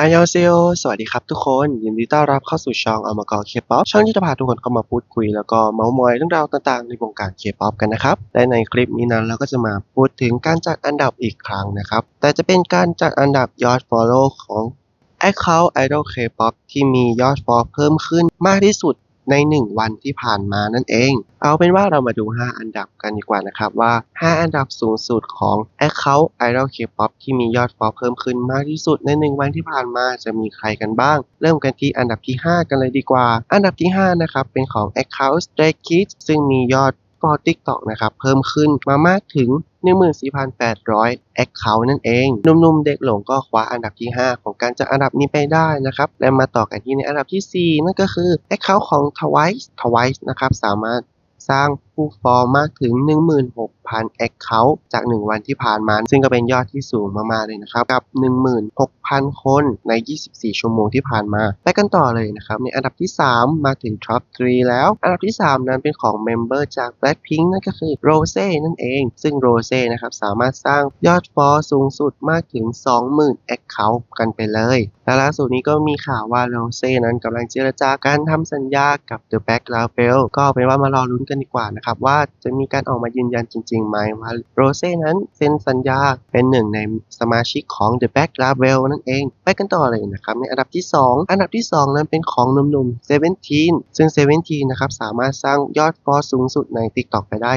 อายอเซโอสวัสดีครับทุกคน ยินดีต้อนรับเข้าสู่ช่องอมกรเคป๊อปช่องที่จะพาทุกคนเข้ามาพูดคุย แล้วก็เมาส์มอยเรื่องราวต่างๆ ในวงการเคป๊อปกันนะครับ และในคลิปนี้นั้นเราก็จะมาพูดถึงการจัดอันดับอีกครั้งนะครับ แต่จะเป็นการจัดอันดับยอด Follow ของ Account Idol K-pop ที่มียอด Follow เพิ่มขึ้นมากที่สุด ใน 1 วันที่ผ่านมานั่นเอง เอาเป็นว่าเรามาดู 5 อันดับกันดีกว่านะครับว่า 5 อันดับสูงสุดของ Account Idol K-pop ที่มียอด Follow เพิ่มขึ้นมากที่สุดใน 1 วันที่ผ่านมาจะมีใครกันบ้าง เริ่มกันที่อันดับที่ 5 กันเลยดีกว่า อันดับที่ 5 นะครับ เป็นของ Account Stray Kids ซึ่งมียอดฟอร์ TikTok นะครับเพิ่มขึ้นมามากถึง 14,800 Account นั่นเอง หนุ่มๆ เด็กหลงก็คว้าอันดับที่ 5 ของการจัดอันดับนี้ไปได้นะครับ และมาต่อกันที่ในอันดับทีสี่4 นั่นก็คือ Account ของ Twice Twice นะครับ สามารถสร้าง ผู้ฟอลมากถึง 16,000 Account จาก 1 วันที่ผ่านมา ซึ่งก็เป็นยอดที่สูงมากๆเลยนะครับ กับ 16,000 คนใน 24 ชั่วโมงที่ผ่านมา ไปกันต่อเลยนะครับ ในอันดับที่ 3 มาถึง Top 3 แล้ว อันดับที่ 3 นั้นเป็นของเมมเบอร์จาก Blackpink นั่นก็คือ Rose นั่นเอง ซึ่ง Rose นะครับสามารถสร้างยอดฟอลสูงสุดมากถึง 20,000 Account กันไปเลยและล่าสุดนี้ก็มีข่าวว่า Rose นั้นกำลังเจรจาการทำสัญญากับ The Black Label ก็เป็นว่ามารอลุ้นกันดีกว่านะครับว่าจะมีการออกมายืนยันจริงๆไหมว่า Rose นั้นเซ็นสัญญาเป็นหนึ่งในสมาชิกของ The Black Label นั่นเอง ไปกันต่อเลยนะครับ ในอันดับที่ 2 อันดับที่ 2 นั้นเป็นของหนุ่มๆ 17 ซึ่ง 17 นะครับ สามารถสร้างยอดฟอลสูงสุดใน TikTok ไปได้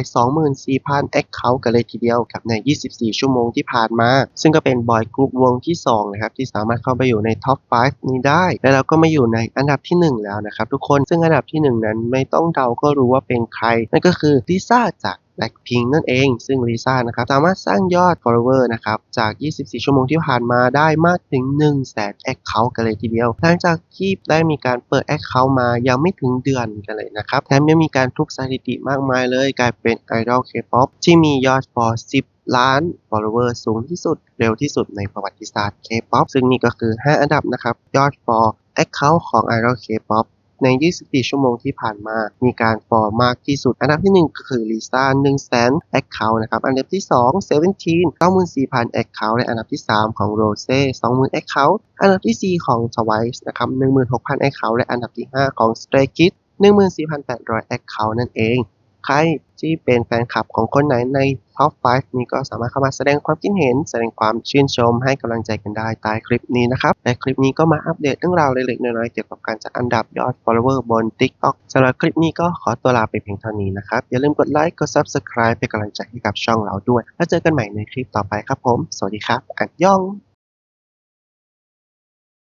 24,000 Account กันเลยทีเดียวกับใน 24 ชั่วโมงที่ผ่านมา ซึ่งก็เป็นบอยกรุ๊ปวงที่2นะครับที่สามารถเข้าไปอยู่ในท็อป 5 นี้ได้ และเราก็มาอยู่ในอันดับที่ 1 แล้วนะครับทุกคนซึ่งอันดับที่ 1 นั้นไม่ต้องเดาก็รู้ว่าเป็นใครนั่นก็คือลิซ่าจาก Blackpink นั่นเอง ซึ่งลิซ่านะครับสามารถสร้างยอด follower นะครับจาก 24 ชั่วโมงที่ผ่านมาได้มากถึง 100,000 account กันเลยทีเดียว หลังจากที่ได้มีการเปิด account มายังไม่ถึงเดือนกันเลยนะครับ แถมยังมีการทุบสถิติมากมายเลย กลายเป็น Idol K-pop ที่มียอด for 10ล้าน follower สูงที่สุดเร็วที่สุดในประวัติศาสตร์ K-pop ซึ่งนี่ก็คือ 5 อันดับนะครับ ยอด for account ของ Idol K-pop ใน 24 ชั่วโมงที่ผ่านมา มีการฟอร์มากที่สุด อันดับที่ 1 ก็คือลิซ่า100,000 Account นะครับ อันดับที่2 17 94,000แอคเคาท์และอันดับที่ 3 ของโรเซ่20,000แอคเคาท์อันดับที่ 4 ของ Twice นะครับ16,000แอคเคาท์และอันดับที่ 5 ของ Stray Kids 14,800แอคเคาท์นั่นเอง ใครที่เป็นแฟนคลับของคนไหนใน Top 5นี้ก็สามารถเข้ามาแสดงความคิดเห็น แสดงความชื่นชมให้กำลังใจกันได้ใต้คลิปนี้นะครับและคลิปนี้ก็มาอัปเดตเรื่องราวเล็กๆน้อยๆเกี่ยวกับการจัดอันดับยอด follower บน TikTok สำหรับคลิปนี้ก็ขอตัวลาไปเพียงเท่านี้นะครับ อย่าลืมกดไลค์กด Subscribe เป็นกำลังใจให้กับช่องเราด้วย แล้วเจอกันใหม่ในคลิปต่อไปครับผม สวัสดีครับอันยอง